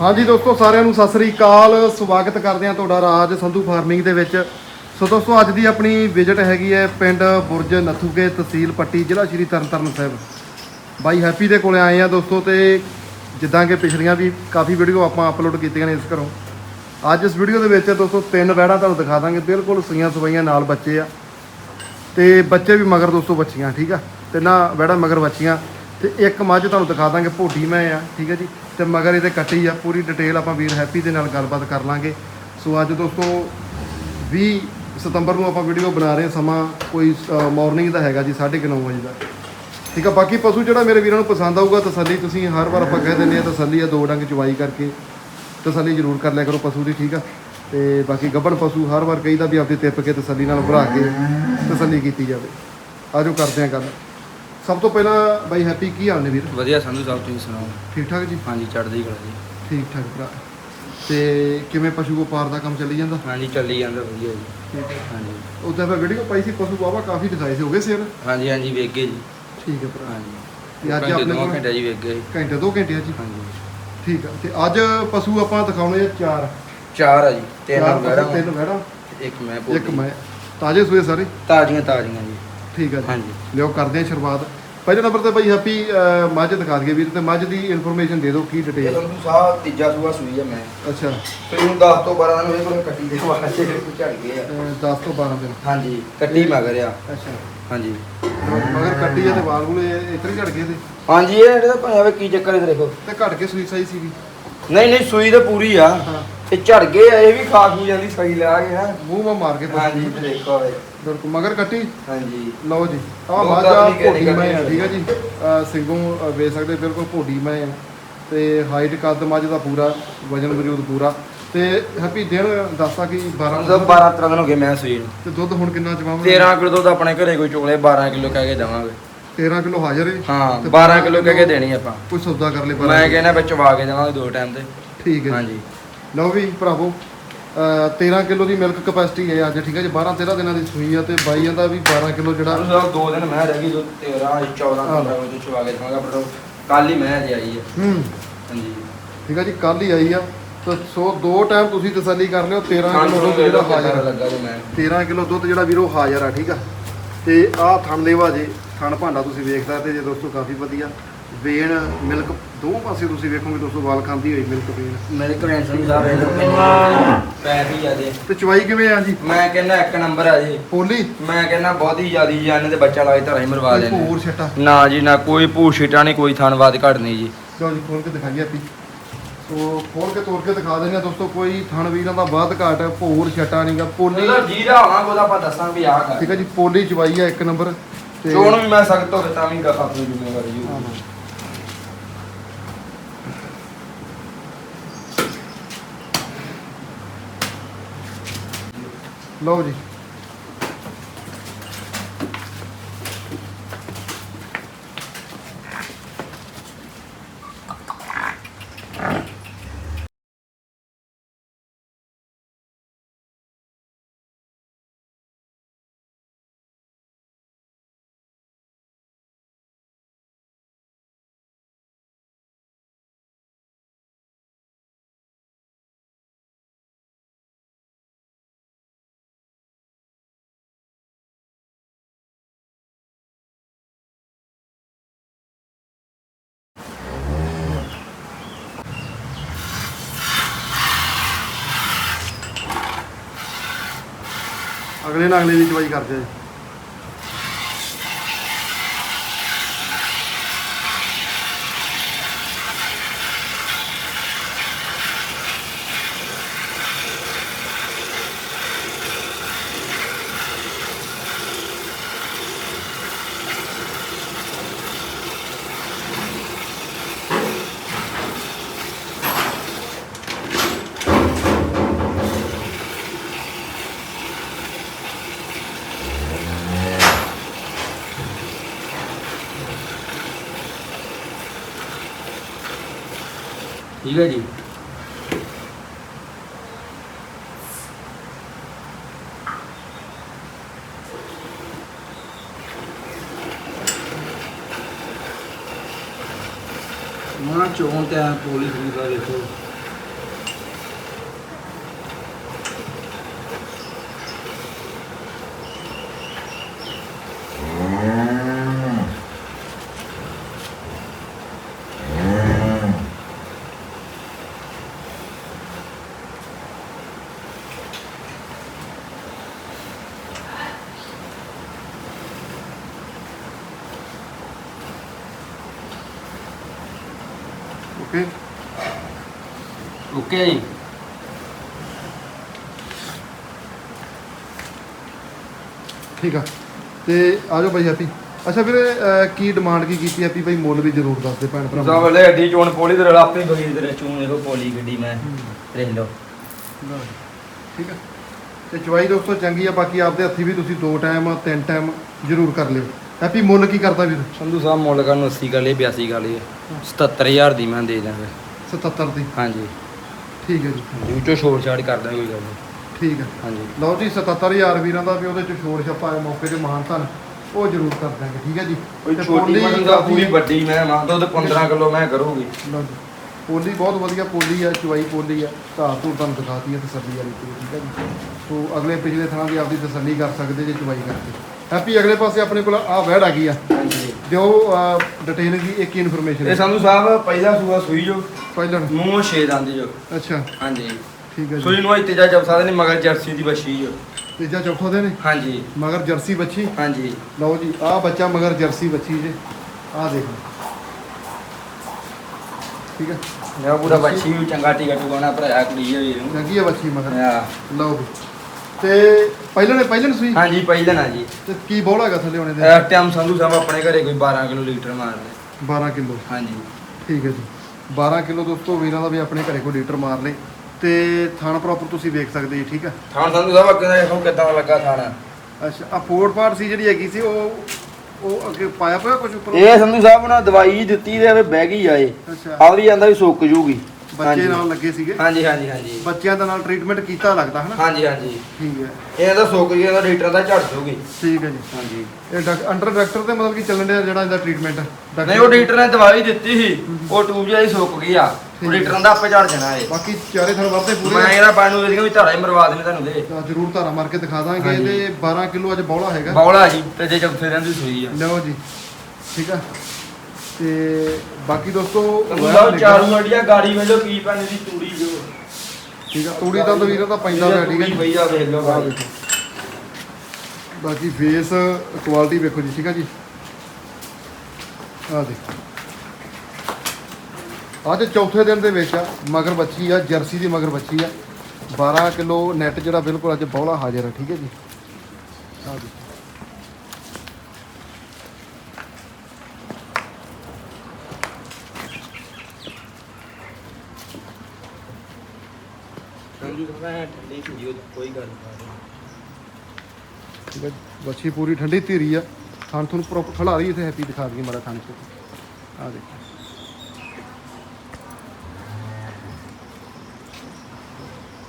ਹਾਂਜੀ ਦੋਸਤੋ, ਸਾਰਿਆਂ ਨੂੰ ਸਤਿ ਸ੍ਰੀ ਅਕਾਲ। ਸਵਾਗਤ ਕਰਦੇ ਹਾਂ ਤੁਹਾਡਾ ਰਾਜ ਸੰਧੂ ਫਾਰਮਿੰਗ ਦੇ ਵਿੱਚ। ਸੋ ਦੋਸਤੋ, ਅੱਜ ਦੀ ਆਪਣੀ ਵਿਜ਼ਿਟ ਹੈਗੀ ਹੈ ਪਿੰਡ ਬੁਰਜ ਨਥੂਕੇ ਤਹਿਸੀਲ ਪੱਟੀ, ਜ਼ਿਲ੍ਹਾ ਸ਼੍ਰੀ ਤਰਨਤਾਰਨ ਸਾਹਿਬ। ਬਾਈ ਹੈਪੀ ਦੇ ਕੋਲੇ ਆਏ ਆ ਦੋਸਤੋ ਤੇ ਜਿੱਦਾਂ ਕਿ ਪਿਛਲੀਆਂ ਵੀ ਕਾਫੀ ਵੀਡੀਓ ਆਪਾਂ ਅਪਲੋਡ ਕੀਤੀਆਂ ਨੇ ਇਸ ਘਰੋਂ। ਅੱਜ ਇਸ ਵੀਡੀਓ ਦੇ ਵਿੱਚ ਦੋਸਤੋ ਤਿੰਨ ਵੈੜਾਂ ਤੁਹਾਨੂੰ ਦਿਖਾ ਦਾਂਗੇ। ਬਿਲਕੁਲ ਸੂਈਆਂ ਸਵਾਈਆਂ ਨਾਲ ਬੱਚੇ ਆ। ਤੇ ਬੱਚੇ ਵੀ ਮਗਰ ਦੋਸਤੋ ਬੱਚੀਆਂ, ਠੀਕ ਆ? ਤਿੰਨਾਂ ਵੈੜਾ ਮਗਰ ਬੱਚੀਆਂ। ਤੇ ਇੱਕ ਮੱਝ ਤੁਹਾਨੂੰ ਦਿਖਾ ਦਾਂਗੇ ਭੋਟੀ ਮੈਂ ਆ, ਠੀਕ ਹੈ ਜੀ? ਤੇ ਮਗਰ ਇਹਦੇ ਕੱਟੀ ਆ, ਪੂਰੀ ਡਿਟੇਲ ਆਪਾਂ ਵੀਰ ਹੈਪੀ ਦੇ ਨਾਲ ਗੱਲਬਾਤ ਕਰ ਲਾਂਗੇ। ਸੋ ਅੱਜ ਦੋਸਤੋ 20 ਸਤੰਬਰ ਨੂੰ ਆਪਾਂ ਵੀਡੀਓ ਬਣਾ ਰਹੇ ਹਾਂ, ਸਮਾਂ ਕੋਈ ਮਾਰਨਿੰਗ ਦਾ ਹੈਗਾ ਜੀ 9:30 ਵਜੇ ਦਾ। ਠੀਕ ਆ, ਬਾਕੀ ਪਸ਼ੂ ਜਿਹੜਾ ਮੇਰੇ ਵੀਰਾਂ ਨੂੰ ਪਸੰਦ ਆਊਗਾ, ਤਸੱਲੀ ਤੁਸੀਂ ਹਰ ਵਾਰ ਆਪਾਂ ਕਹਿ ਦਿੰਦੇ ਆ ਤਸੱਲੀ ਆ, ਦੋ ਡੰਗ ਚਵਾਈ ਕਰਕੇ ਤਸੱਲੀ ਜ਼ਰੂਰ ਕਰ ਲਿਆ ਕਰੋ ਪਸ਼ੂ ਦੀ, ਠੀਕ ਆ? ਤੇ ਬਾਕੀ ਗੱਬਣ ਪਸ਼ੂ ਹਰ ਵਾਰ ਕਹੀਦਾ ਵੀ ਆਪਦੇ ਤਿੱਪ ਕੇ ਤਸੱਲੀ ਨਾਲ ਭਰਾ ਕੇ ਤਸੱਲੀ ਕੀਤੀ ਜਾਵੇ। ਆਜੋ ਕਰਦੇ ਆ ਗੱਲ। ਸਭ ਤੋਂ ਪਹਿਲਾਂ ਬਾਈ ਹੈਪੀ ਕੀ ਹਾਲ ਨੇ ਵੀਰ? ਵਧੀਆ ਸੰਧੂ ਸਾਹਿਬ ਤੁਸੀਂ ਸੁਣਾਓ? ਠੀਕ ਠਾਕ ਜੀ? ਹਾਂਜੀ ਚੜ੍ਹਦੀ ਕਲਾ ਜੀ। ਠੀਕ ਠਾਕ ਭਰਾ। ਤੇ ਕਿਵੇਂ ਪਸ਼ੂ ਵਪਾਰ ਦਾ ਕੰਮ ਚੱਲੀ ਜਾਂਦਾ? ਹਾਂਜੀ ਚੱਲੀ ਜਾਂਦਾ ਵਧੀਆ ਜੀ। ਹਾਂਜੀ। ਉਦੋਂ ਮੈਂ ਵੀਡੀਓ ਪਾਈ ਸੀ ਪਸ਼ੂ ਬਾਬਾ ਕਾਫੀ ਦਿਖਾਏ ਸੀ ਹੋ ਗਏ ਸੇਲ ਹਾਂਜੀ ਹਾਂਜੀ ਵੇਖ ਗਏ ਜੀ। ਠੀਕ ਹੈ ਭਰਾ। ਹਾਂਜੀ। ਤੇ ਅੱਜ ਆਪਣੇ ਕੋਲ ਘੰਟੇ ਜੀ ਵੇਖ ਗਏ। ਘੰਟੇ ਦੋ ਘੰਟੇ ਆ ਜੀ? ਹਾਂਜੀ। ਠੀਕ ਆ। ਤੇ ਅੱਜ ਪਸ਼ੂ ਆਪਾਂ ਦਿਖਾਉਣੇ ਆ ਚਾਰ। ਚਾਰ ਆ ਜੀ ਤਿੰਨ ਵੈੜਾ ਤਿੰਨ ਵੈੜਾ ਇੱਕ ਮੈਂ ਇੱਕ। ਮੈਂ। ਤਾਜੇ ਸੂਏ ਸਾਰੇ? ਤਾਜ਼ੀਆਂ ਤਾਜ਼ੀਆਂ ਜੀ। ਠੀਕ ਆ ਜੀ। ਹਾਂਜੀ। ਲਿਓ ਕਰਦੇ ਆ ਸ਼ੁਰੂਆਤ। ਪਹਿਲੇ ਨੰਬਰ ਤੇ ਬਾਈ ਹੈਪੀ ਅਹ, ਮੱਝ ਦਿਖਾ ਦਈਏ ਵੀਰ ਤੇ। ਮੱਝ ਦੀ ਇਨਫੋਰਮੇਸ਼ਨ ਦੇ ਦਿਓ ਕੀ ਇਹ ਡਿਟੇਲ ਸੰਧੂ ਸਾਹਿਬ ਤੀਜਾ ਸੂਆ ਸੂਈ ਆ ਮੈਂ। ਅੱਛਾ। ਤੇ ਨੂੰ 10 ਤੋਂ 12 ਦਿਨ ਹੋਏ ਕੋਲ ਕੱਟੀ ਦੇ ਵਾਸਤੇ ਝੜ ਗਏ ਆ। ਅਹ, 10 ਤੋਂ 12 ਦਿਨ। ਹਾਂਜੀ ਕੱਟੀ ਮਗਰ ਆ। ਅੱਛਾ। ਹਾਂਜੀ। ਮਗਰ ਕੱਟੀ ਆ ਤੇ ਵਾਲ ਵੂਲੇ ਇਤਰੇ ਝੜ ਗਏ ਤੇ? ਹਾਂਜੀ ਇਹ ਜਿਹੜੇ ਤਾਂ ਭਾਵੇਂ ਕੀ ਚੱਕਰ ਇਹ ਦੇਖੋ। ਤੇ ਘਟ ਕੇ ਸੂਈ ਸਾਈ ਸੀਗੀ। ਨਹੀਂ ਨਹੀਂ ਸੂਈ ਤਾਂ ਪੂਰੀ ਆ। ਹਾਂ। ਤੇ ਝੜ ਗਏ ਆ ਇਹ ਵੀ ਖਾ ਖੂ ਜਾਂਦੀ ਸਹੀ ਲਾ ਕੇ ਹਾਂ ਮੂੰਹ ਮਾ ਮਾਰ ਕੇ ਪਸ਼ੂ ਹਾਂਜੀ ਦੇਖੋ ਇਹ। ਬਿਲਕੁਲ ਮਗਰ ਕੱਟੀ? ਹਾਂਜੀ। ਲਓ ਜੀ ਆਹ ਦੁੱਧ ਮਾਝਾ ਆਪਣੀ ਮੈਂ ਆ ਠੀਕ ਆ ਜੀ? ਅਹ ਸਿੰਘੋਂ ਅਹ ਵੇਚ ਸਕਦੇ ਬਿਲਕੁਲ ਮੈਂ ਆ। ਤੇ ਹਾਈਟ ਕੱਦ ਮੱਝ ਦਾ ਪੂਰਾ ਵਜਨ ਵਜੂਦ ਪੂਰਾ। ਤੇ ਹੈਪੀ ਦਿਨ ਦੱਸਾ ਕਿ 12 ਮਤਲਬ 12 13 ਦਿਨ ਹੋ ਗਏ ਮੈਂ ਸੂਈ ਨੂੰ। ਤੇ ਦੁੱਧ ਹੁਣ ਕਿੰਨਾ ਜਵਾਬ 13 ਕਿਲੋ ਦੁੱਧ ਆਪਣੇ ਘਰੇ ਕੋਈ ਚੁਗਲੇ 12 ਕਿਲੋ ਕਹਿ ਕੇ ਦੇਵਾਂਗੇ 13 ਕਿਲੋ ਹਾਜ਼ਰ ਹੈ ਹਾਂ ਤੇ 12 ਕਿਲੋ ਕਹਿ ਕੇ ਦੇਣੀ ਆਪਾਂ। ਕੋਈ ਸੌਦਾ ਕਰ ਲੈ ਮੈਂ ਕਹਿੰਦਾ ਵਿੱਚ ਵਾ ਕੇ ਦੇਵਾਂਗੇ ਦੋ ਟਾਈਮ ਤੇ। ਠੀਕ ਹੈ ਜੀ। ਹਾਂਜੀ। ਲਓ ਵੀ ਭਰਾਵੋ ਅਹ 13 ਕਿਲੋ ਦੀ ਮਿਲਕ ਕਪੈਸਿਟੀ ਹੈ ਅੱਜ ਠੀਕ ਹੈ ਜੀ 12 13 ਦਿਨਾਂ ਦੀ ਸੂਈ ਆ ਤੇ ਬਾਈ ਜਾਂਦਾ ਵੀ 12 ਕਿਲੋ ਜਿਹੜਾ ਸਾਨੂੰ ਦੋ ਦਿਨ ਮੈਂ ਰਹਿ ਗਈ ਦੋ 13 14 15 ਵਜੇ ਚਵਾ ਕੇ ਦੇਵਾਂਗਾ ਪਰ ਕੱਲ ਹੀ ਮੈਂ ਜੇ ਆਈ ਹੈ ਹੂੰ। ਹਾਂਜੀ। ਠੀਕ ਹੈ ਜੀ ਕੱਲ ਹੀ ਆਈ ਆ। ਤਾਂ ਸੋ ਦੋ ਟਾਈਮ ਤੁਸੀਂ ਤਸੱਲੀ ਕਰ ਲਿਓ 13 ਕਿਲੋ ਦੁੱਧ ਜਿਹੜਾ ਹਾਜ਼ਰ ਲੱਗਾ ਜੀ ਮੈਂ। 13 ਕਿਲੋ ਦੁੱਧ ਜਿਹੜਾ ਵੀਰੋ ਹਾਜ਼ਰ ਆ ਠੀਕ ਆ। ਤੇ ਆਹ ਥਣ ਲੇਵਾ ਜੇ ਥਣ ਭਾਂਡਾ ਤੁਸੀਂ ਵੇਖਦਾ ਤੇ ਜੇ ਦੋਸਤੋ ਕਾਫੀ ਵਧੀਆ। ਵੇਣ ਮਿਲਕ ਦੋ ਪਾਸੇ ਤੁਸੀਂ ਵੇਖੋਗੇ ਦੋਸਤੋ ਵਾਲ ਖਾਂਦੀ ਹੋਈ ਮਿਲਕ ਵੇਣ ਮੇਰੇ ਕੋਲ ਸੰਧੂ ਸਾਹਿਬ ਇਹ ਲੋਕ ਪੈ ਵੀ ਆ। ਜੇ ਤੇ ਚਵਾਈ ਕਿਵੇਂ ਆ ਜੀ? ਮੈਂ ਕਹਿੰਦਾ ਇੱਕ ਨੰਬਰ ਆ ਜੀ। ਪੋਲੀ? ਮੈਂ ਕਹਿੰਦਾ ਬਹੁਤੀ ਜ਼ਿਆਦੀ ਜਾਨ ਤੇ ਬੱਚਾ ਲਾਏ ਤਾਂ ਹੀ ਮਰਵਾ ਦੇਣੇ। ਹੋਰ ਛਟਾ ਨਾ ਜੀ ਨਾ ਕੋਈ ਭੂ ਛਿਟਾ ਨਹੀਂ ਕੋਈ ਥਣਵਾਦ ਘੜਨੀ ਜੀ। ਲਓ ਜੀ ਖੋਲ ਕੇ ਦਿਖਾਈਏ ਆਪੀ। ਸੋ ਖੋਲ ਕੇ ਤੋੜ ਕੇ ਦਿਖਾ ਦਿੰਦੇ ਆ ਦੋਸਤੋ ਕੋਈ ਥਣ ਵੀਰਾਂ ਦਾ ਬਾਦ ਘਾਟ ਭੋਰ ਛਟਾ ਨਹੀਂਗਾ ਪੋਲੀ ਮਤਲਬ ਜੀਰਾ ਹੋਣਾ ਉਹਦਾ ਆਪਾਂ ਦੱਸਾਂ ਵੀ ਆਹ ਕਰ ਠੀਕ ਹੈ ਜੀ ਪੋਲੀ ਚਵਾਈ ਆ ਇੱਕ ਨੰਬਰ। ਤੇ ਚੋਣ ਵੀ ਮੈਂ ਸਖਤ ਹੋਵੇ ਤਾਂ ਵੀ ਗਾ- ਆਪਣੀ ਜ਼ਿੰਮੇਵਾਰੀ ਜੀ ਲਓ ਜੀ। ਅਗਲੇ ਨਾਲ ਅਗਲੇ ਦੀ ਚਵਾਈ ਕਰਦੇ ਆ ਜੀ। ਠੀਕ ਹੈ ਜੀ ਮਾਂ ਚੋਣ ਤੇ ਪੋਲੀ ਪੂਰੀ ਦਾ ਦੇਖੋ ਓਕੇ ਜੀ ਠੀਕ ਆ। ਤੇ ਆ ਜਾਓ ਬਾਈ ਹੈਪੀ ਅੱਛਾ ਵੀਰੇ ਅਹ, ਕੀ ਡਿਮਾਂਡ ਕੀ ਕੀਤੀ ਹੈਪੀ ਬਾਈ ਮੁੱਲ ਵੀ ਜ਼ਰੂਰ ਦੱਸ ਦੇ ਭੈਣ ਭਰਾ ਸਭ ਵੇਲੇ ਅੱਡੀ ਚੋਣ ਪੋਲੀ ਤੇ ਰਲ ਆਪੇ ਬਗੀ ਤੇ ਚੋਣ ਇਹੋ ਪੋਲੀ ਗੱਡੀ ਮੈਂ ਦੇਖ ਲਓ। ਠੀਕ ਆ। ਤੇ ਚਵਾਈ ਦੋਸਤੋ ਚੰਗੀ ਆ ਬਾਕੀ ਆਪਦੇ ਹੱਥੀ ਵੀ ਤੁਸੀਂ ਦੋ ਟਾਈਮ ਤਿੰਨ ਟਾਈਮ ਜ਼ਰੂਰ ਕਰ ਲਿਓ। ਹੈਪੀ ਮੁੱਲ ਕੀ ਕਰਦਾ ਵੀਰ? ਸੰਧੂ ਸਾਹਿਬ ਮੁੱਲ ਕਰਨ 80 ਕਰ ਲਈ 82 ਕਰ ਲਈ 77000 ਦੀ ਮੈਂ ਦੇ ਦਾਂਗਾ 77 ਦੀ? ਹਾਂਜੀ। ਠੀਕ ਹੈ ਜੀ। ਵਿੱਚੋਂ ਛੋੜ ਛਾੜ ਕਰ ਦਾਂਗੇ ਕੋਈ ਗੱਲ ਨਹੀਂ। ਠੀਕ ਹੈ। ਹਾਂਜੀ। ਲਓ ਜੀ 77000 ਵੀਰਾਂ ਦਾ ਵੀ ਉਹਦੇ ਚ ਛੋੜ ਛੱਪਾ ਮੌਕੇ ਤੇ ਮਹਾਨ ਧਨ ਉਹ ਜ਼ਰੂਰ ਕਰ ਦਾਂਗੇ ਠੀਕ ਹੈ ਜੀ? ਕੋਈ ਤੇ ਛੋਟੀ ਪੋਲੀ ਮਨ ਦਾ ਪੂਰੀ ਵੱਡੀ ਮੈਂ ਮਾਂ ਦੁੱਧ 15 ਕਿਲੋ ਮੈਂ ਕਰੂਗੀ। ਲਓ ਜੀ ਪੋਲੀ ਬਹੁਤ ਵਧੀਆ ਪੋਲੀ ਆ ਚਵਾਈ ਪੋਲੀ ਆ ਧਾਰ ਧੂਰ ਤੁਹਾਨੂੰ ਦਿਖਾਤੀ ਹੈ ਤਸੱਲੀ ਵਾਲੀ ਪੂਰੀ ਠੀਕ ਹੈ ਜੀ? ਸੋ ਅਗਲੇ ਪਿਛਲੇ ਥਾਂ ਦੀ ਆਪਦੀ ਤਸੱਲੀ ਕਰ ਸਕਦੇ ਜੇ ਚਵਾਈ ਕਰਕੇ। ਹੈਪੀ ਅਗਲੇ ਪਾਸੇ ਆਪਣੇ ਕੋਲ ਆ ਵੈੜ ਆ ਗਈ ਆ। ਹਾਂਜੀ। ਦਿਓ ਡਿਟੇਲ ਦੀ ਇੱਕ ਇਨਫੋਰਮੇਸ਼ਨ ਇਹ ਸੰਧੂ ਸਾਹਿਬ ਪਹਿਲਾ ਸੂਆ ਸੂਈ ਜੋ। ਪਹਿਲਾਂ। ਮੂੰਹ ਛੇ ਦੰਦ ਜੋ। ਅੱਛਾ। ਹਾਂਜੀ। ਠੀਕ ਹੈ ਜੀ। ਸੂਈ ਨੂੰ ਇੱਥੇ ਜਾ ਜਬ ਸਾਦੇ ਨੇ ਮਗਰ ਜਰਸੀ ਦੀ ਬੱਛੀ ਜੋ। ਤੀਜਾ ਚੌਥਾ ਦੇ ਨੇ? ਹਾਂਜੀ। ਮਗਰ ਜਰਸੀ ਬੱਚੀ ਹਾਂਜੀ। ਲਓ ਜੀ ਆਹ ਬੱਚਾ ਮਗਰ ਜਰਸੀ ਬੱਚੀ ਜੇ। ਆਹ ਦੇਖ। ਠੀਕ ਹੈ ਮੇਰਾ ਪੂਰਾ ਬੱਛੀ ਵੀ ਚੰਗਾ ਟਿਕਾ ਟੁਕਾਣਾ ਭਰਾਇਆ ਕੁੜੀ ਹੈ ਵੀਰ ਨੂੰ। ਚੰਗੀ ਹੈ ਬੱਚੀ ਮਗਰ। ਲਓ ਵੀ ਤੇ ਪਹਿਲਾਂ ਨੇ ਪਹਿਲਾਂ ਸੂਈ? ਹਾਂਜੀ ਪਹਿਲਾਂ ਨਾ ਜੀ। ਤੇ ਕੀ ਬੋਲ ਹੈਗਾ ਥੱਲੇ ਹੋਣੇ ਦੇ? ਇਸ ਟਾਈਮ ਸੰਧੂ ਸਾਹਿਬ ਆਪਣੇ ਘਰੇ ਕੋਈ 12 ਕਿਲੋ ਲੀਟਰ ਮਾਰਦੇ 12 ਕਿਲੋ? ਹਾਂਜੀ। ਠੀਕ ਹੈ ਜੀ। 12 ਕਿਲੋ ਦੋਸਤੋ ਵੀਰਾਂ ਦਾ ਵੀ ਆਪਣੇ ਘਰੇ ਕੋਈ ਲੀਟਰ ਮਾਰ ਲੇ। ਤੇ ਥਾਣਾ ਪ੍ਰੋਪਰ ਤੁਸੀਂ ਵੇਖ ਸਕਦੇ ਜੀ ਠੀਕ ਹੈ ਥਾਣ ਸੰਧੂ ਸਾਹਿਬ ਅੱਗੇ ਦਾ ਦੇਖੋ ਕਿੱਦਾਂ ਲੱਗਾ ਥਾਣਾ। ਅੱਛਾ ਆ ਫੋਰਡ ਪਾਰਟ ਸੀ ਜਿਹੜੀ ਹੈਗੀ ਸੀ ਉਹ ਉਹ ਅੱਗੇ ਪਾਇਆ ਪਿਆ ਕੁਝ ਉੱਪਰ? ਇਹ ਸੰਧੂ ਸਾਹਿਬ ਨੇ ਦਵਾਈ ਦਿੱਤੀ ਤੇ ਬਹਿ ਗਈ ਆਏ ਅੱਛਾ। ਆਵਰੀ ਜਾਂਦਾ ਵੀ ਸੁੱਕ ਜੂਗੀ। ਬੱਚੇ ਹਾਂਜੀ। ਨਾਲ ਲੱਗੇ ਸੀਗੇ? ਹਾਂਜੀ ਹਾਂਜੀ ਹਾਂਜੀ। ਬੱਚਿਆਂ ਦਾ ਨਾਲ ਟ੍ਰੀਟਮੈਂਟ ਕੀਤਾ ਲੱਗਦਾ ਹਨਾ? ਹਾਂਜੀ ਹਾਂਜੀ। ਠੀਕ ਹੈ। ਇਹ ਤਾਂ ਸੁੱਕ ਗਈ ਇਹਦਾ ਲੀਟਰ ਦਾ ਝੜ ਜੂਗੀ। ਠੀਕ ਹੈ ਜੀ। ਹਾਂਜੀ। ਇਹ ਡਾਕ- ਅੰਡਰ ਡਾਕਟਰ ਤੇ ਮਤਲਬ ਕਿ ਚੱਲਣ ਡਿਆ ਜਿਹੜਾ ਇਹਦਾ ਟ੍ਰੀਟਮੈਂਟ ਨਹੀਂ ਉਹ ਲੀਟਰ ਨੇ ਦਵਾਈ ਦਿੱਤੀ ਸੀ। ਉਹ ਟੂਬ ਜਿਹੀ ਸੁੱਕ ਗਈ ਆ। ਉਹ ਲੀਟਰ ਦਾ ਆਪੇ ਝੜ ਜਾਣਾ ਇਹ। ਬਾਕੀ ਚਾਰੇ ਥਣ ਵਰਤੇ ਪੂਰੇ ਮੈਂ ਇਹਦਾ ਨੂੰ ਦੇਖਿਆ ਵੀ ਧਾਰਾ ਹੀ ਮਰਵਾ ਦੇਣੇ ਤੁਹਾਨੂੰ ਦੇ। ਤਾਂ ਜ਼ਰੂਰ ਧਾਰਾ ਮਾਰ ਕੇ ਦਿਖਾ ਦਾਂਗੇ। ਹਾਂਜੀ। ਤੇ 12 ਕਿਲੋ ਅੱਜ ਬੌਲਾ ਹੈਗਾ। ਬੌਲਾ ਜੀ ਤੇ ਜੇ ਚੌਥੇ ਦਿਨ ਦੀ ਸੂਈ ਆ। ਲਓ ਜੀ। ਠੀਕ ਆ। ਤੇ ਬਾਕੀ ਦੋਸਤੋ ਚਾਰੂ ਅੜੀਆਂ ਗਾੜੀ ਵੇਲੋ ਕੀ ਪੈਣੀ ਦੀ ਤੂੜੀ ਜੋ। ਠੀਕ ਆ ਤੂੜੀ ਤਾਂ ਵੀਰਾਂ ਦਾ ਪੈਂਦਾ ਹੋਇਆ ਠੀਕ ਹੈ ਜੀ ਭਈਆ ਵੇਖ ਲਓ ਆਹ ਦੇਖੋ ਬਾਕੀ ਫੇਸ ਕੁਆਲਿਟੀ ਵੇਖੋ ਜੀ ਠੀਕ ਆ ਜੀ। ਆ ਦੇਖੋ। ਅੱਜ ਚੌਥੇ ਦਿਨ ਦੇ ਵਿੱਚ ਆ ਮਗਰ ਬੱਚੀ ਆ ਜਰਸੀ ਦੀ ਮਗਰ ਬੱਚੀ ਆ। 12 ਕਿਲੋ ਨੈਟ ਜਿਹੜਾ ਬਿਲਕੁਲ ਅੱਜ ਬੌਲਾ ਹਾਜ਼ਰ ਆ ਠੀਕ ਹੈ ਜੀ। ਆ ਦੇਖੋ। ਸੰਜੂ ਸਾਹਿਬ ਠੰਡੀ ਸੀ ਕੋਈ ਗੱਲ ਨਹੀਂ। ਠੀਕ ਹੈ ਪੂਰੀ ਠੰਡੀ ਧੀਰੀ ਆ। ਥਣ ਤੁਹਾਨੂੰ ਪ੍ਰੋਪਰ ਖੜਾ ਰਹੀ, ਇੱਥੇ ਹੈਪੀ ਦਿਖਾ ਦਈਏ ਮਾੜਾ ਥਣ 'ਚ ਆ ਦੇਖੋ।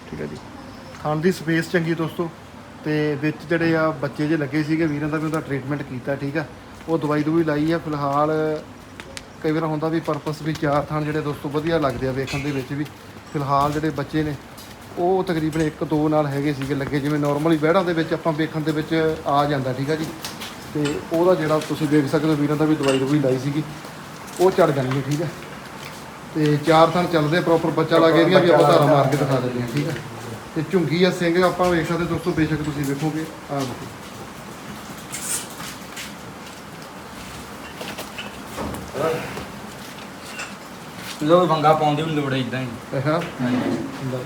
ਠੀਕ ਹੈ ਜੀ। ਥਣ ਦੀ ਸਪੇਸ ਚੰਗੀ ਦੋਸਤੋ। ਤੇ ਵਿੱਚ ਜਿਹੜੇ ਆ ਬੱਚੇ ਜੇ ਲੱਗੇ ਸੀਗੇ, ਵੀਰਾਂ ਦਾ ਵੀ ਉਹਦਾ ਟ੍ਰੀਟਮੈਂਟ ਕੀਤਾ, ਠੀਕ ਆ। ਉਹ ਦਵਾਈ ਦਵਾਈ ਲਾਈ ਆ। ਫਿਲਹਾਲ ਕਈ ਵਾਰ ਹੁੰਦਾ ਵੀ ਪਰਪਸ ਵੀ ਚਾਰ ਥਣ ਜਿਹੜੇ ਦੋਸਤੋ ਵਧੀਆ ਲੱਗਦੇ ਆ ਵੇਖਣ ਦੇ ਵਿੱਚ ਵੀ। ਫਿਲਹਾਲ ਜਿਹੜੇ ਬੱਚੇ ਨੇ ਉਹ ਤਕਰੀਬਨ 1 2 ਨਾਲ ਹੈਗੇ ਸੀਗੇ ਲੱਗੇ, ਜਿਵੇਂ ਨਾਰਮਲੀ ਵਿਹੜਾਂ ਦੇ ਵਿੱਚ ਆਪਾਂ ਵੇਖਣ ਦੇ ਵਿੱਚ ਆ ਜਾਂਦਾ, ਠੀਕ ਆ ਜੀ? ਤੇ ਉਹਦਾ ਜਿਹੜਾ ਤੁਸੀਂ ਦੇਖ ਸਕਦੇ ਹੋ, ਵੀਰਾਂ ਦਾ ਵੀ ਦਵਾਈ ਦਵਾਈ ਲਾਈ ਸੀਗੀ, ਉਹ ਚੜ ਜਾਣਗੇ, ਠੀਕ ਆ? ਤੇ ਚਾਰ ਥਣ ਚੱਲਦੇ ਪ੍ਰੋਪਰ ਬੱਚਾ ਲਾ ਕੇ ਇਹਦੀਆਂ ਵੀ ਆਪਾਂ ਧਾਰਾ ਮਾਰ ਕੇ ਦਿਖਾ ਦਿੰਦੇ ਹਾਂ ਠੀਕ ਆ? ਤੇ ਝੁੰਗੀ ਆ ਸਿੰਘ ਆਪਾਂ ਵੇਖ ਸਕਦੇ ਦੋਸਤੋ, ਬੇਸ਼ੱਕ ਤੁਸੀਂ ਵੇਖੋਗੇ। ਆ ਦੇਖੋ। ਲੋ ਬੰਗਾ ਪਾਉਂਦੇ ਵੀ ਲੋੜ ਇਦਾਂ ਹੀ ਅੱਛਾ ਹਾਂਜੀ ਅੰਦਰ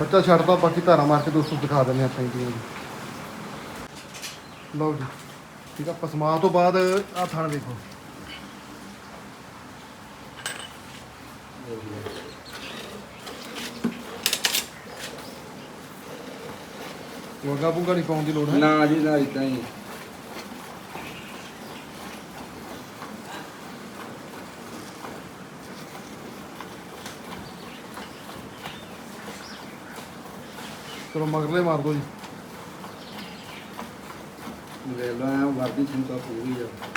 ਬੱਚਾ ਛੱਡਦਾ ਬਾਕੀ ਧਾਰਾ ਮਾਰ ਕੇ ਦੋਸਤੋ ਦਿਖਾ ਦਿੰਦੇ ਆਪਾਂ ਇੰਡੀਆ ਜੀ ਲਓ ਜੀ, ਠੀਕ ਆ ਪਸਮਾ ਤੋਂ ਬਾਅਦ ਆ ਥਣ ਦੇਖੋ। ਵਗਾ ਬੁਗਾ ਨਹੀਂ ਪਾਉਣ ਦੀ ਲੋੜ ਹੈ? ਨਾ ਜੀ ਨਾ ਇਦਾਂ ਹੀ। ਚਲੋ ਮਗਰਲੇ ਮਾਰ ਦੋ ਜੀ। ਲਓ ਐ ਵਰਦੀ ਚਿੰਤਾ ਪੂਰੀ ਆ।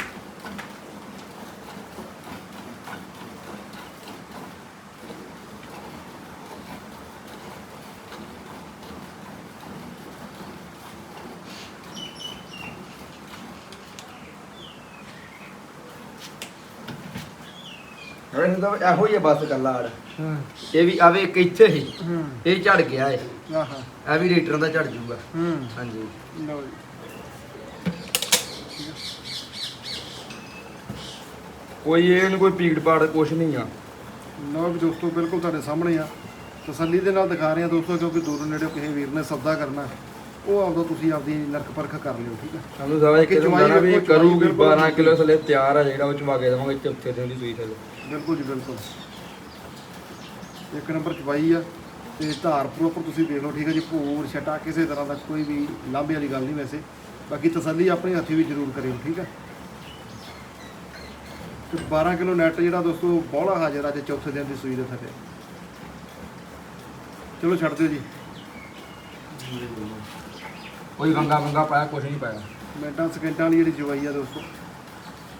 ਮਤਲਬ ਇਹੋ ਹੀ ਆ ਬਸ ਕੱਲਾ ਆੜ। ਇਹ ਵੀ ਆਵੇ ਇੱਕ ਇੱਥੇ ਹੀ ਇਹ ਝੜ ਗਿਆ ਏ। ਆਹਾ। ਇਹ ਵੀ ਲੀਟਰਾਂ ਦਾ ਝੜ ਜੂਗਾ। ਹਾਂਜੀ। ਲਓ ਜੀ। ਕੋਈ ਇਹ ਨੂੰ ਕੋਈ ਪੀੜ ਪਾੜ ਕੁਛ ਨਹੀਂ ਆ। ਲਓ ਵੀ ਦੋਸਤੋ ਬਿਲਕੁਲ ਤੁਹਾਡੇ ਸਾਹਮਣੇ ਆ। ਤਸੱਲੀ ਦੇ ਨਾਲ ਦਿਖਾ ਰਹੇ ਆ ਦੋਸਤੋ ਕਿਉਂਕਿ ਦੂਰੋਂ ਨੇੜੇ ਕਿਸੇ ਵੀਰ ਨੇ ਸੱਦਾ ਕਰਨਾ। ਉਹ ਆਪਦਾ ਤੁਸੀਂ ਆਪਦੀ ਨਰਕ ਪਰਖ ਕਰ ਲਿਓ ਠੀਕ ਆ? ਸਾਨੂੰ ਸਮਝ ਕਿ ਜਵਾਈ ਵੀ ਕਰੂਗੀ 12 ਕਿਲੋ ਥੱਲੇ ਤਿਆਰ ਆ ਜਿਹੜਾ ਉਹ ਚਵਾ ਕੇ ਦੇਵਾਂਗੇ ਚੌਥੇ ਦੇ ਉਹਦੀ ਸੂਈ ਥੱਲੇ। ਬਿਲਕੁਲ ਜੀ ਬਿਲਕੁਲ। ਇੱਕ ਨੰਬਰ ਚਵਾਈ ਆ ਤੇ ਧਾਰ ਪ੍ਰੋਪਰ ਤੁਸੀਂ ਦੇਖ ਲਓ ਠੀਕ ਹੈ ਜੀ ਭੂਰ ਛਟਾ ਕਿਸੇ ਤਰ੍ਹਾਂ ਦਾ ਕੋਈ ਵੀ ਲਾਂਭੇ ਵਾਲੀ ਗੱਲ ਨਹੀਂ ਵੈਸੇ। ਬਾਕੀ ਤਸੱਲੀ ਆਪਣੇ ਹੱਥੀ ਵੀ ਜ਼ਰੂਰ ਕਰਿਓ ਠੀਕ ਹੈ ਤੇ 12 ਕਿਲੋ ਨੈਟ ਜਿਹੜਾ ਦੋਸਤੋ ਬੋਲਾ ਹਾਜ਼ਰ ਅੱਜ ਚੌਥੇ ਦਿਨ ਦੀ ਸੂਈ ਦੇ ਥੱਲੇ। ਚਲੋ ਛੱਡ ਦਿਓ ਜੀ। ਕੋਈ ਗੰਗਾ ਗੰਗਾ ਪਾਇਆ ਕੁਛ ਨਹੀਂ ਪਾਇਆ। ਮਿੰਟਾਂ ਸਕਿੰਟਾਂ ਵਾਲੀ ਜਿਹੜੀ ਚਵਾਈ ਆ ਦੋਸਤੋ।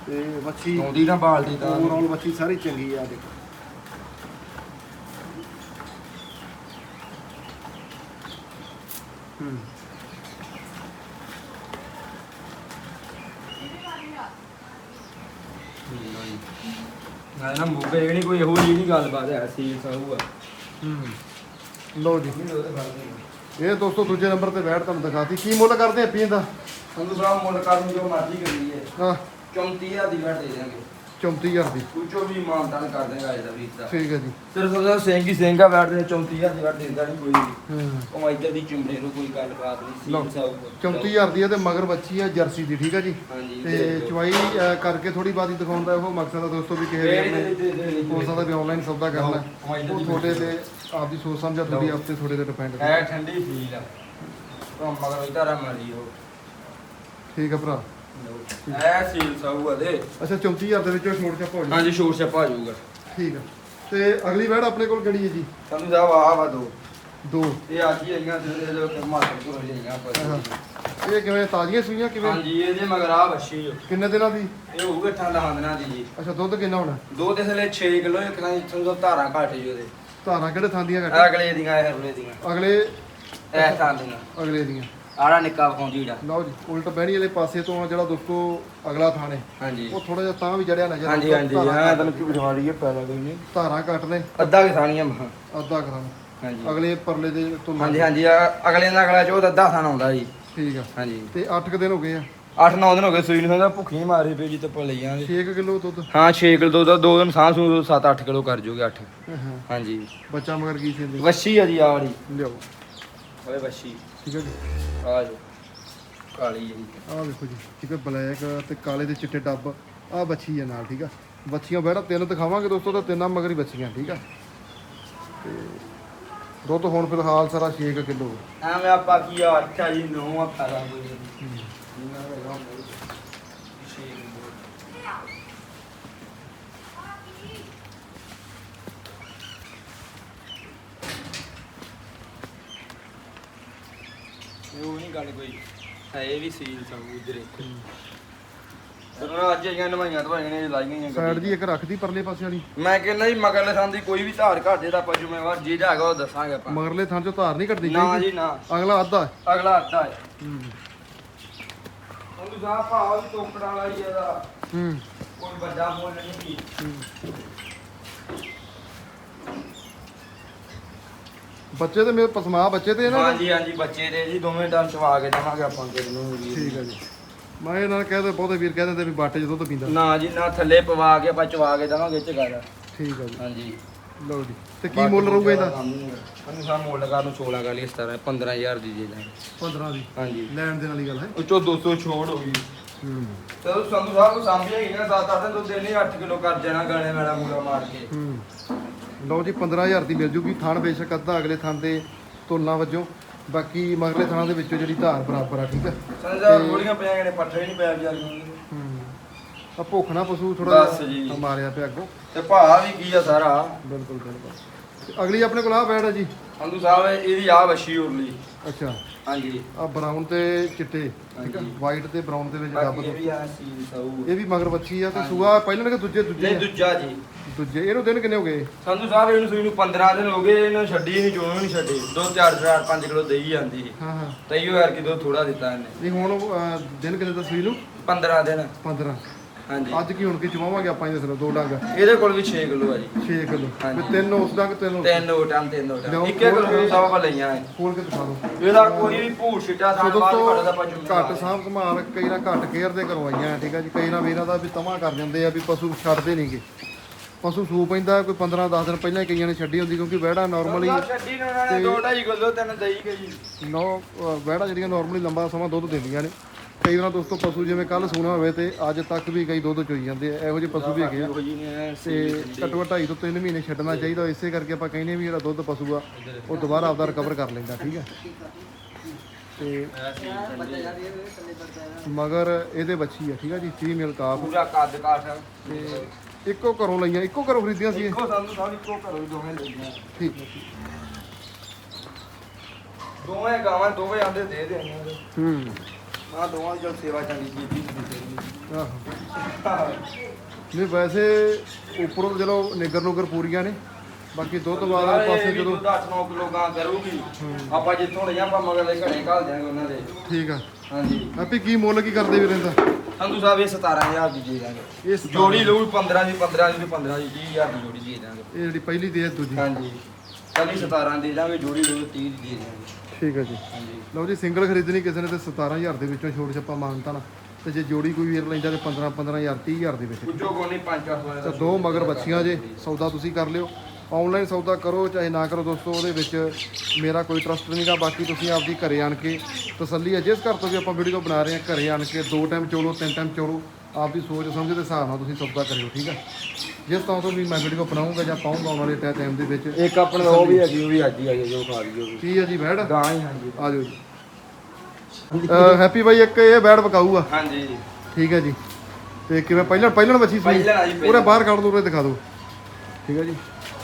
ਤੇ ਮੱਛੀ ਆਉਂਦੀ ਨਾ ਬਾਲਦੀ ਤਾਂ। ਓਵਰਆਲ ਮੱਛੀ ਸਾਰੀ ਚੰਗੀ ਆ ਦੇਖੋ। ਹੂੰ। ਨਾ ਨਾ ਜਿਹੜੀ ਕੋਈ ਇਹੋ ਜਿਹੀ ਨਹੀਂ ਗੱਲਬਾਤ ਹੈ ਸੀ ਸਾਹੂ ਆ। ਹੂੰ। ਲਓ ਜੀ। ਇਹ ਦੋਸਤੋ ਦੂਜੇ ਨੰਬਰ ਤੇ ਬੈਠ ਤੁਹਾਨੂੰ ਦਿਖਾਤੀ। ਕੀ ਮੁੱਲ ਕਰਦੇ ਆ ਪੀਣ ਦਾ? ਸੰਧੂ ਸਾਹਿਬ ਮੁੱਲ ਕਰਨ ਜੋ ਮਰਜ਼ੀ ਕਰੀਏ। ਹਾਂ। 34000 ਦੀ ਵੈਟ ਦੇ ਦੇਾਂਗੇ 34000 ਦੀ। ਕੁਛੋ ਵੀ ਮਾਨਤਾਨ ਕਰ ਦੇਗਾ ਇਹਦਾ ਵੀਰ ਦਾ। ਠੀਕ ਹੈ ਜੀ। ਸਿਰਫ ਉਹਦਾ ਸਿੰਘ ਹੀ ਸਿੰਘਾ ਵੈਟ ਦੇ 34000 ਦੀ ਵੈਟ ਦਿੰਦਾ ਨਹੀਂ ਕੋਈ ਵੀ। ਹਾਂ। ਉਹ ਇੱਧਰ ਦੀ ਚੁੰਮੜੇ ਨੂੰ ਕੋਈ ਗੱਲਬਾਤ ਨਹੀਂ ਲਓ। ਸੀ ਸਾਹੂ 34000 ਦੀ ਹੈ ਤੇ ਮਗਰ ਬੱਚੀ ਹੈ ਜਰਸੀ ਦੀ ਠੀਕ ਹੈ ਜੀ? ਹਾਂਜੀ ਤੇ ਚਵਾਈ ਅਹ, ਕਰਕੇ ਥੋੜੀ ਬਾਤ ਹੀ ਦਿਖਾਉਣ ਦਾ ਇਹੋ ਮਕਸਦ ਹੈ ਦੋਸਤੋ ਵੀ ਕਿਸੇ ਵੀਰ ਨੇ ਹੋ ਸਕਦਾ ਵੀ ਆਨਲਾਈਨ ਸੌਦਾ ਕਰਨਾ। ਉਹ ਤੁਹਾਡੇ ਤੇ ਆਪਦੀ ਸੋਚ ਸਮਝ ਆ ਤੁਹਾਡੀ ਆਪ ਤੇ ਤੁਹਾਡੇ ਤੇ ਡਿਪੈਂਡ ਹੈ ਠੰਡੀ ਫੀਲ ਆ। ਉਹ ਮਗਰ ਇਧਰ ਆ ਮਰੀ ਉਹ। ਠੀਕ ਹੈ ਭਰਾ। ਐ ਸੀਲ ਸਾਹੂ ਆ ਦੇ ਅੱਛਾ 34000 ਦੇ ਵਿੱਚੋਂ ਛੋਟ ਛਾਪਾ ਹੋ ਜਾਊ ਹਾਂਜੀ ਸ਼ੋਰ ਛਪਾ ਜਾਊਗਾ। ਠੀਕ ਹੈ ਤੇ ਅਗਲੀ ਵੈੜ ਆਪਣੇ ਕੋਲ ਕਿਹੜੀ ਹੈ ਜੀ? ਸੰਧੂ ਸਾਹਿਬ ਆ ਵਾ ਦੋ। ਦੋ। ਇਹ ਅੱਜ ਹੀ ਆਈਆਂ ਤੇ ਜੋ ਮਾਰਕੀਟ ਤੋਂ ਲਈਆਂ ਹਾਂ। ਆਪਾਂ। ਇਹ ਕਿਵੇਂ ਤਾਜ਼ੀਆਂ ਸੂਈਆਂ ਕਿਵੇਂ? ਹਾਂਜੀ ਇਹਦੇ ਮਗਰ ਆ ਬੱਛੀ ਜੋ ਕਿੰਨੇ ਦਿਨਾਂ ਦੀ? ਇਹ ਹੋਊਗਾ ਠੰਡਾ ਹੰਦਨਾ ਦੀ ਜੀ। ਅੱਛਾ ਦੁੱਧ ਕਿੰਨਾ ਹੋਣਾ? ਦੋ ਤੇ ਥਲੇ 6 ਕਿਲੋ ਇੱਕ ਤਾਂ ਸਮਝੋ ਧਾਰਾਂ ਘੱਟ ਜੀ ਉਹਦੇ। ਧਾਰਾਂ ਕਿਹੜੇ ਥਾਂ ਦੀਆਂ ਘੱਟ? ਅਗਲੇ ਦੀਆਂ ਇਹ ਅਗਲੇ ਤਾਂ ਦੀਆਂ। ਅਗਲੇ ਦੀਆਂ। ਆੜਾ ਨਿੱਕਾ ਵਿਖਾਉਂਦੀ ਜਿਹੜਾ ਲਓ ਜੀ ਉਲਟ ਬਹਿਣੀ ਵਾਲੇ ਪਾਸੇ ਤੋਂ ਜਿਹੜਾ ਦੋਸਤੋ ਅਗਲਾ ਥਾਂ ਹੈ ਹਾਂਜੀ। ਉਹ ਥੋੜਾ ਜਿਹਾ ਤਾਂ ਵੀ ਜੜਿਆ ਨਜ਼ਰ ਹਾਂਜੀ ਹਾਂਜੀ ਹਾਂ ਤੁਹਾਨੂੰ ਕੀ। ਬਿਠਾ ਲਈਏ ਪੈਦਾ ਕੋਈ ਨਹੀਂ ਧਾਰਾਂ ਘੱਟ ਨੇ। ਅੱਧਾ ਕਿਸਾਨੀਆਂ ਮਹਾਂ। ਅੱਧਾ ਕਰਾਂ ਹਾਂਜੀ। ਅਗਲੇ ਪਰਲੇ ਦੇ ਤੋਂ ਹਾਂਜੀ ਹਾਂਜੀ ਅਗਲੇ ਦਾ ਅਗਲਾ ਚੋਦ ਅੱਧਾ ਥਾਨ ਆਉਂਦਾ ਜੀ। ਠੀਕ ਆ। ਹਾਂਜੀ। ਤੇ 8 ਦਿਨ ਹੋ ਗਏ ਆ। 8-9 ਦਿਨ ਹੋ ਗਏ ਸੂਈ ਨੂੰ ਸਮਝਦਾ ਭੁੱਖੀ ਮਾਰੀ ਪਈ ਜੀ ਤੇ ਆਪਾਂ ਲਈ ਜਾਂਗੇ 6 ਕਿਲੋ ਦੁੱਧ। ਹਾਂ 6 ਕਿਲੋ ਦਾ ਦੋ ਦਿਨ ਸਾਹ ਸੂ 7-8 ਕਿਲੋ ਕਰ ਜੂਗੇ 8 ਹਾਂ ਹਾਂਜੀ। ਬੱਚਾ ਮਗਰ ਕੀ ਸੀ? ਵੱਛੀ ਆ ਜੀ ਆ ਵਾਲੀ। ਲਿਆਓ। ਓਏ ਵੱਛੀ। ਠੀਕ ਹੈ ਜੀ? ਆ ਜੋ ਕਾਲੀ ਜੀ ਆਹ ਵੇਖੋ ਜੀ ਠੀਕ ਹੈ ਬਲੈਕ ਤੇ ਕਾਲੇ ਦੇ ਚਿੱਟੇ ਡੱਬ। ਆਹ ਬੱਚੀ ਹੈ ਨਾਲ ਠੀਕ ਆ। ਬੱਚੀਆਂ ਬੈਠਾ ਤਿੰਨ ਦਿਖਾਵਾਂਗੇ ਦੋਸਤੋ ਤਾਂ ਤਿੰਨਾਂ ਮਗਰ ਹੀ ਬੱਚੀਆਂ ਠੀਕ ਆ। ਤੇ ਦੁੱਧ ਹੁਣ ਫਿਲਹਾਲ ਸਾਰਾ 6 ਕਿਲੋ। ਐਵੇਂ ਆਪਾਂ ਕੀ ਆ ਅੱਛਾ ਜੀ ਨੋ ਆ ਕੋਈ ਉਹ ਨਹੀਂ ਗੱਲ ਕੋਈ ਹੈ ਇਹ ਵੀ ਸੀਲ ਉਧਰ ਇੱਕ ਉਹਨਾਂ ਅੱਜ ਆਈਆਂ ਨਵਾਈਆਂ ਦਵਾਈਆਂ ਨੇ ਲਾਈਆਂ ਹੋਈਆਂ ਸਾਈਡ ਗੱਡੀ। ਦੀ ਇੱਕ ਰੱਖਦੀ ਪਰਲੇ ਪਾਸੇ ਵਾਲੀ। ਮੈਂ ਕਹਿੰਦਾ ਜੀ ਮਗਰਲੇ ਥਾਂ ਦੀ ਕੋਈ ਵੀ ਧਾਰ ਘਾਟੇ ਦਾ ਆਪਾਂ ਜ਼ਿੰਮੇਵਾਰ ਜਿਹਦਾ ਹੈਗਾ ਉਹ ਦੱਸਾਂਗੇ ਆਪਾਂ। ਮਗਰਲੇ ਥਾਂ ਚੋਂ ਧਾਰ ਨਹੀਂ ਕੱਢਦੀ ਨਾ ਜੀ ਅਗਲਾ ਅੱਧਾ। ਅਗਲਾ ਅੱਧਾ ਹੈ। ਹੂੰ। ਉਹਨੂੰ ਸਾਹ ਭਾਵ ਵੀ ਟੋਕੜਾ ਵਾਲਾ ਹੀ ਇਹਦਾ ਹੂੰ। ਕੋਈ ਵੱਡਾ ਮੁੱਲ ਨਹੀਂ। ਬੱਚੇ ਤੇ ਮੇਰੇ ਪਸਮਾ ਬੱਚੇ ਤੇ ਇਹਨਾਂ ਦੇ? ਹਾਂਜੀ ਹਾਂਜੀ ਬੱਚੇ ਦੇ ਜੀ ਦੋਵੇਂ ਟਾਈਮ ਚਵਾ ਕੇ ਦੇਵਾਂਗੇ ਆਪਾਂ ਕਿਸ ਨੂੰ ਵੀ। ਠੀਕ ਹੈ ਜੀ। ਮੈਂ ਇਹਨਾਂ ਨੂੰ ਕਹਿੰਦੇ ਬਹੁਤੇ ਵੀਰ ਕਹਿੰਦੇ ਤੇ ਵੀ ਬਾਟੇ 'ਚ ਦੁੱਧ ਪੀਂਦਾ। ਨਾ ਜੀ ਨਾ ਥੱਲੇ ਪਵਾ ਕੇ ਆਪਾਂ ਚਵਾ ਕੇ ਦੇਵਾਂਗੇ ਚ ਗੱਲ। ਠੀਕ ਹੈ ਜੀ। ਹਾਂਜੀ। ਲਓ ਜੀ। ਤੇ ਕੀ ਮੁੱਲ ਰਹੂਗਾ ਇਹਦਾ? ਸਾਨੂੰ ਮੁੱਲ ਕਰ ਨੂੰ 16 ਕਰ ਲਈ ਇਸ ਤਰ੍ਹਾਂ 15000 ਦੀ ਦੇ ਦਾਂਗੇ। 15 ਦੀ? ਹਾਂਜੀ। ਲੈਣ ਦੇਣ ਵਾਲੀ ਗੱਲ ਹੈ? ਉੱਚੋਂ 200 ਛੋੜ ਹੋ ਗਈ। ਹੂੰ। ਚਲੋ ਸੰਧੂ ਸਾਹਿਬ ਕੋ ਸਾਂਭਿਆ ਹੀ ਨਾ 7-8 ਦਿਨ ਤੋਂ ਦੇਣੇ 8 ਕਿਲੋ ਕਰ ਜਾਣਾ ਗਾਣੇ ਵਾਲਾ ਮੂਲਾ ਮਾਰ ਕੇ। ਹੂੰ। ਲਓ ਜੀ 15000 ਦੀ ਮਿਲ ਜੂਗੀ। ਥਣ ਬੇਸ਼ੱਕ ਅੱਧਾ ਅਗਲੇ ਥਣ ਦੇ ਤੁਲਨਾ ਵਜੋਂ। ਬਾਕੀ ਮਗਰਲੇ ਥਾਂ ਦੇ ਵਿੱਚੋਂ ਜਿਹੜੀ ਧਾਰ ਬਰਾਬਰ ਆ ਠੀਕ ਸੰਧੂ ਸਾਹਿਬ ਗੋਲੀਆਂ ਪਿਆ ਨੇ ਪੱਠੇ ਨਹੀਂ ਪਿਆ ਵਿਚਾਰੀਆਂ ਨੂੰ। ਹੂੰ। ਆ ਭੁੱਖਣਾ ਪਸ਼ੂ ਥੋੜਾ ਬਸ ਜੀ। ਮਾਰਿਆ ਪਿਆ ਅੱਗੋਂ। ਤੇ ਭਾਅ ਵੀ ਕੀ ਆ ਸਾਰਾ? ਬਿਲਕੁਲ ਬਿਲਕੁਲ। ਤੇ ਅਗਲੀ ਆਪਣੇ ਕੋਲ ਆ ਬੈੜ ਹੈ ਜੀ। ਸੰਧੂ ਸਾਹਿਬ ਇਹਦੀ ਆ ਵਸ਼ੀ ਉਰਲੀ। ਅੱਛਾ। ਹਾਂਜੀ। ਆ ਬਰਾਊਨ ਤੇ ਚਿੱਟੇ ਠੀਕ ਹੈ ਹਾਂਜੀ। ਵਾਈਟ ਤੇ ਬਰਾਊਨ ਦੇ ਵਿੱਚ ਬਾਕੀ ਇਹ ਵੀ ਆ ਸਾਊ ਇਹ ਵੀ ਮਗਰ ਬੱਚੀ ਆ ਤੇ ਹਾਂਜੀ। ਸੂਆ ਪਹਿਲਾਂ ਕਿ ਦੂਜੇ ਦੂਜੇ ਨਹੀਂ ਆ? ਦੂਜਾ ਜੀ। ਦੂਜੇ। ਇਹਨੂੰ ਦਿਨ ਕਿੰਨੇ ਹੋ ਗਏ? ਸੰਧੂ ਸਾਹਿਬ ਇਹਨੂੰ ਸੂਈ ਨੂੰ 15 ਦਿਨ ਹੋ ਗਏ ਇਹਨੂੰ ਛੱਡੀ ਨਹੀਂ ਚੋਣੋਂ ਨਹੀਂ ਛੱਡੀ। ਦੋ ਚਾਰ ਚਾਰ 5 ਕਿਲੋ ਦੇਈ ਜਾਂਦੀ। ਸੀ ਹਾਂ। ਹਾਂ ਤਈਓ ਯਾਰ ਕਿ ਥੋੜਾ ਦਿੱਤਾ ਇਹਨੇ। ਨਹੀਂ ਹੁਣ ਅਹ, ਦਿਨ ਕਿੰਨੇ ਦਾ ਸੂਈ ਨੂੰ? 15 ਦਿਨ। 15 ਹਾਂਜੀ। ਅੱਜ ਕੀ ਹੁਣ ਕੀ ਚਵਾਵਾਂਗੇ ਆਪਾਂ ਇਹਦੇ ਸਿਰ? ਦੋ ਡੰਗ। ਇਹਦੇ ਕੋਲ ਵੀ 6 ਕਿਲੋ ਆ ਜੀ। 6 ਕਿਲੋ। ਹਾਂਜੀ। ਵੀ ਤਿੰਨ ਉਸ ਡੰਗ ਤਿੰਨ ਉਸ ਤਿੰਨ ਓਟਾਂ ਤਿੰਨ ਓਟਾਂ ਲਿਆਓ, ਇੱਕ ਇੱਕ ਕਿਲੋ ਸਭ ਆਪਾਂ ਲਈਆਂ ਇਹ। ਖੋਲ ਕੇ ਦਿਖਾ ਦਿਓ। ਇਹਦਾ ਕੋਈ ਵੀ ਭੂਰ ਛਿੱਟਾ ਸੋ ਸਾਡਾ ਬਾਅਦ ਜੁਮਾ ਘੱਟ ਸਾਂਭ ਸੰਭਾਲ ਕਈ ਨਾ ਘੱਟ ਕੇਅਰ ਦੇ ਕਰਵਾਈਆਂ ਠੀਕ ਆ ਜੀ? ਕਈ ਨਾ ਵੀਰਾਂ ਦਾ ਵੀ ਤਮਾ ਕਰ ਜਾਂਦੇ ਆ ਵੀ ਪਸ਼ੂ ਛੱਡਦੇ ਨਹੀਂਗੇ ਪਸ਼ੂ ਸੂ ਪੈਂਦਾ ਕੋਈ 15 10 ਦਿਨ ਪਹਿਲਾਂ ਹੀ ਕਈਆਂ ਨੇ ਛੱਡੀ ਹੁੰਦੀ ਕਿਉਂਕਿ ਵਹਿੜਾ ਨਾਰਮਲੀ ਛੱਡੀ ਨਾ ਉਹਨਾਂ ਨੇ ਕਿਲੋ ਤਿੰਨ ਦਈ ਗਈ ਨੌ ਵਹਿੜਾ ਜਿਹੜੀਆਂ ਨਾਰਮਲੀ ਲੰਬਾ ਸਮਾਂ ਦੁੱਧ ਦਿੰਦੀਆਂ ਨੇ। ਕਈ ਵਾਰ ਦੋਸਤੋ ਪਸ਼ੂ ਜਿਵੇਂ ਕੱਲ ਸੂਣਾ ਹੋਵੇ ਤੇ ਅੱਜ ਤੱਕ ਵੀ ਕਈ ਦੁੱਧ ਚੋਈ ਜਾਂਦੇ ਆ ਇਹੋ ਜਿਹੇ ਪਸ਼ੂ ਵੀ ਹੈਗੇ ਆ। ਤੇ ਘੱਟੋ ਘੱਟ ਢਾਈ ਤੋਂ 3 ਮਹੀਨੇ ਛੱਡਣਾ ਚਾਹੀਦਾ ਇਸੇ ਕਰਕੇ ਆਪਾਂ ਕਹਿੰਦੇ ਵੀ ਜਿਹੜਾ ਦੁੱਧ ਪਸ਼ੂ ਆ ਉਹ ਦੁਬਾਰਾ ਆਪਦਾ ਰਿਕਵਰ ਕਰ ਲੈਂਦਾ ਠੀਕ ਤੇ ਮਗਰ ਇਹਦੇ ਬੱਚੀ ਆ ਠੀਕ ਆ ਜੀ ਫੀਮੇਲ ਕਾਫ ਪੂਰਾ ਕੱਦ ਕਾਠ ਤੇ ਇੱਕੋ ਘਰੋਂ ਲਈਆਂ ਇੱਕੋ ਘਰੋਂ ਖਰੀਦੀਆਂ ਸੀ ਇੱਕੋ ਸਾਨੂੰ ਸਭ ਇੱਕੋ ਘਰੋਂ ਦੋਵੇਂ ਲਈਆਂ। ਠੀਕ। ਦੋਵੇਂ ਗਾਵਾਂ ਦੋਵੇਂ ਆਂਦੇ ਦੇ ਦੇਣੀਆਂ ਹੂੰ। ਆ ਦੋਵਾਂ ਦੀ ਜਦ ਸੇਵਾ ਚੰਗੀ ਕੀਤੀ ਕੀਤੀ ਆਹੋ। ਨਹੀਂ ਵੈਸੇ ਉੱਪਰੋਂ ਤਾਂ ਚਲੋ ਨਿਗਰ ਨੁਗਰ ਪੂਰੀਆਂ ਨੇ ਬਾਕੀ ਦੁੱਧ ਵਾਲੇ ਪਾਸੇ ਜਦੋਂ 10-9 ਕਿਲੋ ਗਾਂ ਕਰੂਗੀ। ਆਪਾਂ ਜਿੱਥੋਂ ਲਈਆਂ ਆਪਾਂ ਮਗਰਲੇ ਘੜੇ ਘਾਲ ਦਿਆਂਗੇ ਉਹਨਾਂ ਦੇ। ਠੀਕ ਆ। ਹਾਂਜੀ। ਆਪੀ ਕੀ ਮੁੱਲ ਕੀ ਕਰਦੇ ਵੀਰੇ ਦਾ ਸੰਧੂ ਸਾਹਿਬ ਇਹ 17000 ਦੀ ਦੇ ਦਾਂਗੇ। ਇਸ ਜੋੜੀ ਲਊ 15 ਦੀ 15 ਦੀ 15 ਦੀ 20000 ਦੀ ਜੋੜੀ ਦੇ ਦਾਂਗੇ। ਇਹ ਜਿਹੜੀ ਪਹਿਲੀ ਹੈ ਦੂਜੀ। ਹਾਂਜੀ। ਕੱਲੀ 17 ਦੇ ਦਾਂਗੇ ਜੋੜੀ ਲਊ 30 ਦੀ ਦੇ ਦਾਂਗੇ। ਠੀਕ ਆ ਜੀ। ਹਾਂਜੀ ਲਓ ਜੀ ਸਿੰਗਲ ਖਰੀਦਣੀ ਕਿਸੇ ਨੇ ਤੇ 17000 ਦੇ ਵਿੱਚੋਂ ਛੋੜ ਛੱਪਾ ਮਾਨਤਾ ਨਾ ਤੇ ਜੇ ਜੋੜੀ ਕੋਈ ਵੀਰ ਲੈਂਦਾ ਤੇ 15 15000 30000 ਦੇ ਵਿੱਚ। ਕੁਝੋ ਕੋ ਨਹੀਂ 5-4 ਤਾਂ ਦੋ ਮਗਰ ਬੱਚੀਆਂ ਜੇ ਸੌਦਾ ਤੁਸੀਂ ਕਰ ਲਿਓ। ਆਨਲਾਈਨ ਸੌਦਾ ਕਰੋ ਚਾਹੇ ਨਾ ਕਰੋ ਦੋਸਤੋ ਉਹਦੇ ਵਿੱਚ ਮੇਰਾ ਕੋਈ ਟਰਸਟ ਨਹੀਂਗਾ ਬਾਕੀ ਤੁਸੀਂ ਆਪਦੀ ਘਰੇ ਆਣ ਕੇ ਤਸੱਲੀ ਹੈ ਜਿਸ ਘਰ ਤੋਂ ਵੀ ਆਪਾਂ ਵੀਡੀਓ ਬਣਾ ਰਹੇ ਹਾਂ ਘਰੇ ਆਣ ਕੇ ਦੋ ਟਾਈਮ ਚੋਲੋ ਤਿੰਨ ਟਾਈਮ ਚੋਲੋ। ਆਪਦੀ ਸੋਚ ਸਮਝ ਦੇ ਹਿਸਾਬ ਨਾਲ ਤੁਸੀਂ ਸੌਦਾ ਕਰਿਓ ਠੀਕ ਹੈ ਜਿਸ ਤਰ੍ਹਾਂ ਤੋਂ ਵੀ ਮੈਂ ਵੀਡੀਓ ਬਣਾਉਂਗਾ ਜਾਂ ਪਾਉਂਗਾ ਆਉਣ ਵਾਲੇ ਟਾਈਮ ਦੇ ਵਿੱਚ ਇੱਕ ਆਪਣੇ ਉਹ ਵੀ ਹੈਗੀ ਉਹ ਵੀ ਅੱਜ ਹੀ ਆਈ ਹੈ ਜੋ ਖਾ ਲਈ ਉਹ ਵੀ। ਕੀ ਹੈ ਜੀ ਬੈੜ ਗਾਂ ਹੀ ਹਾਂਜੀ। ਆ ਜਾਓ ਜੀ। ਹੈਪੀ ਬਾਈ ਇੱਕ ਇਹ ਬੈੜ ਵਿਕਾਊ ਆ ਹਾਂਜੀ। ਠੀਕ ਹੈ ਜੀ। ਤੇ ਕਿਵੇਂ ਪਹਿਲਾਂ ਪਹਿਲਾਂ ਬੱਚੀ ਸੀ। ਪਹਿਲਾਂ ਆ ਜੀ, ਪਹਿਲਾਂ। ਪੂਰਾ ਬਾਹਰ ਕੱਢ ਦੋ ਉਰੇ ਦਿਖਾ ਦਿਓ। ਠੀਕ ਹੈ ਜੀ।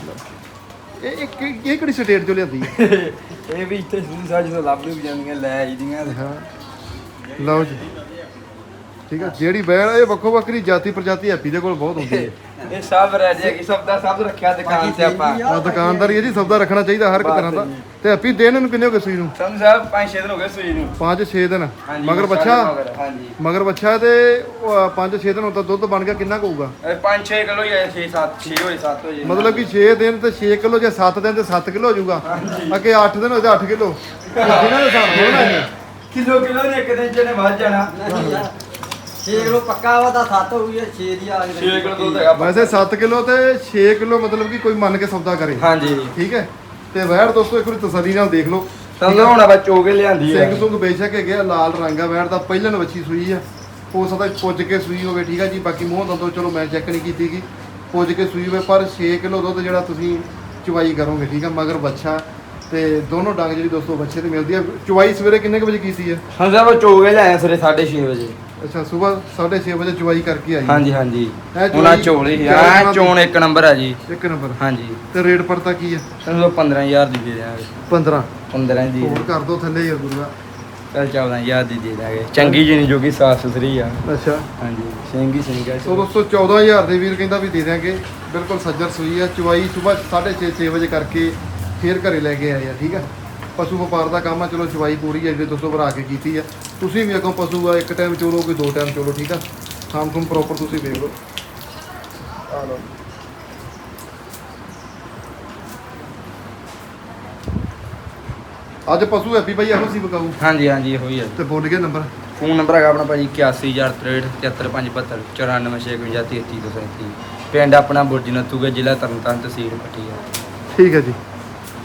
ਲਓ। ਇਹ ਇਹ ਇਹ ਕਿਹੜੀ ਸਟੇਟ ਚੋਂ ਲਿਆਂਦੀ ਹੈ? ਇਹ ਵੀ ਇੱਥੇ ਸੁਣੀ ਸਾਜ ਤੋਂ ਲੱਭ ਲੁੱਭ ਜਾਂਦੀਆਂ ਲੈ ਆਈਦੀਆਂ ਹਾਂ। ਲਓ ਜੀ। ਠੀਕ ਹੈ ਜਿਹੜੀ ਬੈੜ ਇਹ ਵੱਖੋ ਵੱਖਰੀ ਜਾਤੀ ਪ੍ਰਜਾਤੀ ਹੈਪੀ ਦੇ ਕੋਲ ਬਹੁਤ ਹੁੰਦੀ ਹੈ। ਇਹ ਸਭ ਰਹਿ ਜਾਏਗੀ ਸਭ ਦਾ ਸਭ ਰੱਖਿਆ ਦੁਕਾਨ ਤੇ ਆਪਾਂ। ਆ ਦੁਕਾਨਦਾਰੀ ਹੈ ਜੀ ਸੌਦਾ ਰੱਖਣਾ ਚਾਹੀਦਾ ਹਰ ਇੱਕ ਤਰ੍ਹਾਂ ਦਾ। ਤੇ ਹੈਪੀ ਦਿਨ ਨੂੰ ਕਿੰਨੇ ਹੋ ਗਏ ਸੂਈ ਨੂੰ? ਸਾਨੂੰ ਸਾਹਿਬ 5-6 ਦਿਨ ਹੋ ਗਏ ਸੂਈ ਨੂੰ। 5-6 ਦਿਨ। ਹਾਂਜੀ ਮਗਰ ਬੱਚਾ? ਹਾਂਜੀ। ਮਗਰ ਬੱਚਾ ਤੇ 5-6 ਦਿਨ ਹੁੰਦਾ ਦੁੱਧ ਬਣ ਗਿਆ ਕਿੰਨਾ ਹੋਊਗਾ? ਇਹ 5-6 ਕਿਲੋ ਹੀ ਆਏ 6-7 6 ਹੋਏ 7 ਹੋਏ। ਮਤਲਬ ਕਿ 6 ਦਿਨ ਤੇ 6 ਕਿਲੋ ਜੇ 7 ਦਿਨ ਤੇ 7 ਕਿਲੋ ਹੋ ਜਾਊਗਾ? ਅੱਗੇ 8 ਦਿਨ ਹੋਏ ਤੇ 8 ਕਿਲੋ। ਜਿਹਨਾਂ ਦੇ ਹਿਸਾਬ ਹੋਣਾ। ਕਿਲੋ ਕਿਲੋ ਨੇ ਇੱਕ ਦਿਨ ਚ ਨੇ ਵੱਧ ਜਾਣਾ। 6 ਕਿਲੋ ਪੱਕਾ ਵਾ ਤਾਂ 7 ਹੋ ਗਈ 6 ਦੀ ਆ 6 ਕਿਲੋ ਦੁੱਧ ਹੈਗਾ ਵੈਸੇ 7 ਕਿਲੋ ਤੇ 6 ਕਿਲੋ ਮਤਲਬ ਕਿ ਕੋਈ ਮੰਨ ਕੇ ਸੌਦਾ ਕਰੇ। ਹਾਂਜੀ। ਠੀਕ ਹੈ? ਤੇ ਵੈੜ ਦੋਸਤੋ ਇੱਕ ਵਾਰੀ ਤਸੱਲੀ ਨਾਲ ਦੇਖ ਲਓ। ਸਾਨੂੰ ਹੁਣ ਆਪਾਂ ਚੋਗੇ ਲਿਆਂਦੀ ਹੈ। ਸਿੰਘ ਸੁੰਗ ਬੇਸ਼ੱਕ ਹੈਗੇ ਆ, ਲਾਲ ਰੰਗ ਆ ਵੈੜ ਦਾ ਪਹਿਲਨ ਵੱਛੀ ਸੂਈ ਆ। ਹੋ ਸਕਦਾ ਪੁੱਜ ਕੇ ਸੂਈ ਹੋਵੇ ਠੀਕ ਆ ਜੀ? ਬਾਕੀ ਮੂੰਹ ਦੰਦੋਂ ਚਲੋ ਮੈਂ ਚੈੱਕ ਨਹੀਂ ਕੀਤੀ ਗੀ। ਪੁੱਜ ਕੇ ਸੂਈ ਹੋਵੇ ਪਰ 6 ਕਿਲੋ ਦੁੱਧ ਜਿਹੜਾ ਤੁਸੀਂ ਚੁਵਾਈ ਕਰੋਗੇ ਠੀਕ ਆ? ਮਗਰ ਬੱਚਾ ਤੇ ਦੋਨੋਂ ਡੰਗ ਜਿਹੜੀ ਦੋਸਤੋ ਬੱਚੇ ਤੇ ਮਿਲਦੀ ਆ। ਚੁਵਾਈ ਸਵੇਰੇ ਕਿੰਨੇ ਕੁ ਵਜੇ ਕੀਤੀ ਆ? ਹਾਂ ਸਾਹਿਬ ਚੋਗੇ ਲਿਆਏ ਸਵੇਰੇ 6:30 ਵਜੇ। ਅੱਛਾ ਸਵੇਰ 6:30 ਵਜੇ ਚੁਵਾਈ ਕਰਕੇ ਆਈ। ਹਾਂਜੀ ਹਾਂਜੀ। ਇਹ ਚੋਲੀ ਉਹਨਾਂ ਚੋਲੇ ਆ? ਚੋਣ ਇੱਕ ਨੰਬਰ ਆ ਜੀ। ਇੱਕ ਨੰਬਰ। ਹਾਂਜੀ। ਤੇ ਰੇਟ ਪੜਤਾ ਕੀ ਆ? ਸਾਨੂੰ 15000 ਦੀ ਦੇ ਦਾਂਗੇ 15 15 ਦੀ ਹੋਰ ਕਰ ਦੋ ਥੱਲੇ ਯਾਰ ਗੁਰੂਆ। ਚਲ 14000 ਦੀ ਦੇ ਦਾਂਗੇ ਚੰਗੀ ਜੀ ਨਹੀਂ ਜੋ ਕਿ ਸਾਫ਼ ਸੁਥਰੀ ਆ। ਅੱਛਾ। ਹਾਂਜੀ ਸਿੰਘੀ ਸਿੰਘਾ ਸੋ। ਦੋਸਤੋ 14000 ਦੇ ਵੀਰ ਕਹਿੰਦਾ ਵੀ ਦੇ ਦਿਆਂਗੇ। ਬਿਲਕੁਲ ਸੱਜਰ ਸੂਈ ਆ। ਚੁਵਾਈ ਸਵੇਰ 6:30 6 ਵਜੇ ਕਰਕੇ ਫੇਰ ਘਰੇ ਲੈ ਕੇ ਆਏ ਆ ਠੀਕ ਆ? ਪਸ਼ੂ ਵਪਾਰ ਦਾ ਕੰਮ ਆ ਚਲੋ ਚੁਵਾਈ ਪੂਰੀ ਆ ਜਿਹੜੇ ਦੋਸਤੋ ਭਰਾ ਕੇ ਕੀਤੀ ਆ। ਤੁਸੀਂ ਵੀ ਅੱਗੋਂ ਪਸ਼ੂ ਆ ਇੱਕ ਟਾਈਮ ਚੋਲੋ ਕੋਈ ਦੋ ਟਾਈਮ ਚੋਲੋ ਠੀਕ ਆ? ਥਾਮ ਥੂਮ ਪ੍ਰੋਪਰ ਤੁਸੀਂ ਦੇਖ ਲਓ। ਆ ਲਓ। ਅੱਜ ਪਸ਼ੂ ਹੈਪੀ ਬਾਈ ਇਹੋ ਸੀ ਬਕਾਊ ਹਾਂਜੀ ਹਾਂਜੀ ਇਹੋ ਹੀ ਆ। ਤੇ ਬੋਲ ਗਿਆ ਨੰਬਰ ਫੋਨ ਨੰਬਰ ਹੈਗਾ ਆਪਣਾ ਭਾਜੀ 8163673572 945733237 ਪਿੰਡ ਆਪਣਾ ਬੁਰਜ ਨੱਥੂਗਾ ਜ਼ਿਲ੍ਹਾ ਤਰਨਤਾਰਨ ਤਹਿਸੀਲ ਪਟਿਆ ਠੀਕ ਹੈ ਜੀ।